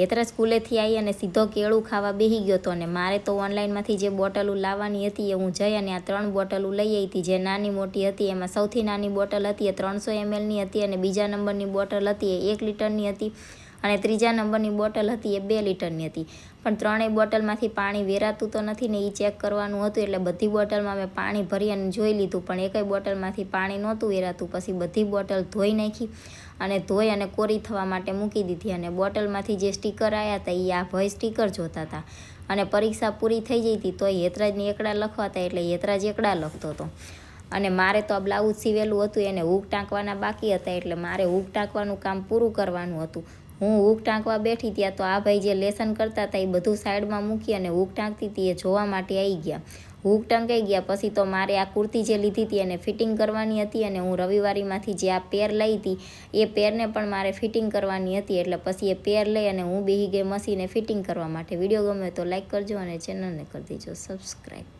હેતરા સ્કૂલેથી આવી અને સીધો કેળું ખાવા બેસી ગયો હતો અને મારે તો ઓનલાઈનમાંથી જે બોટલો લાવવાની હતી એ હું જઈ અને આ ત્રણ બોટલો લઈ આવી હતી. જે નાની મોટી હતી, એમાં સૌથી નાની બોટલ હતી એ ત્રણસો એમએલની હતી અને બીજા નંબરની બોટલ હતી એ એક લીટરની હતી. અને ત્રીજા નંબરની બોટલ હતી એ બે લીટરની હતી. પણ ત્રણેય બોટલમાંથી પાણી વેરાતું તો નથી ને એ ચેક કરવાનું હતું એટલે બધી બોટલમાં મેં પાણી ભરી અને જોઈ લીધું. પણ એકય બોટલમાંથી પાણી નહોતું વેરાતું. પછી બધી બોટલ ધોઈ નાખી અને ધોઈ અને કોરી થવા માટે મૂકી દીધી. અને બોટલમાંથી જે સ્ટીકર આવ્યા હતા એ આ ભય સ્ટીકર જોતા હતા અને પરીક્ષા પૂરી થઈ જઈ હતી તોય હેતરાજની એકડા લખવાતા એટલે હેતરાજ એકડા લખતો હતો અને મારે તો આ બ્લાઉઝ સીવેલું હતું, એને હૂક ટાંકવાના બાકી હતા, એટલે મારે હૂક ટાંકવાનું કામ પૂરું કરવાનું હતું. હું હૂક ટાંકવા બેઠી ત્યાં તો આ ભાઈ જે લેસન કરતા હતા, એ બધું સાઈડમાં મૂકી અને હૂક ટાંકતી હતી, એ જોવા માટે આવી ગયા. હૂક ટંકાઈ ગયા પછી તો મારે આ કુર્તી જે લીધી હતી, એને ફિટિંગ કરવાની હતી અને હું રવિવારીમાંથી જે આ પેર લઈ હતી, એ પેરને પણ મારે ફિટિંગ કરવાની હતી, એટલે પછી એ પેર લઈ અને હું બેહી ગઈ મસીને ફિટિંગ કરવા માટે. વીડિયો ગમે તો લાઇક કરજો અને ચેનલને કરી દેજો. સબસ્ક્રાઈબ.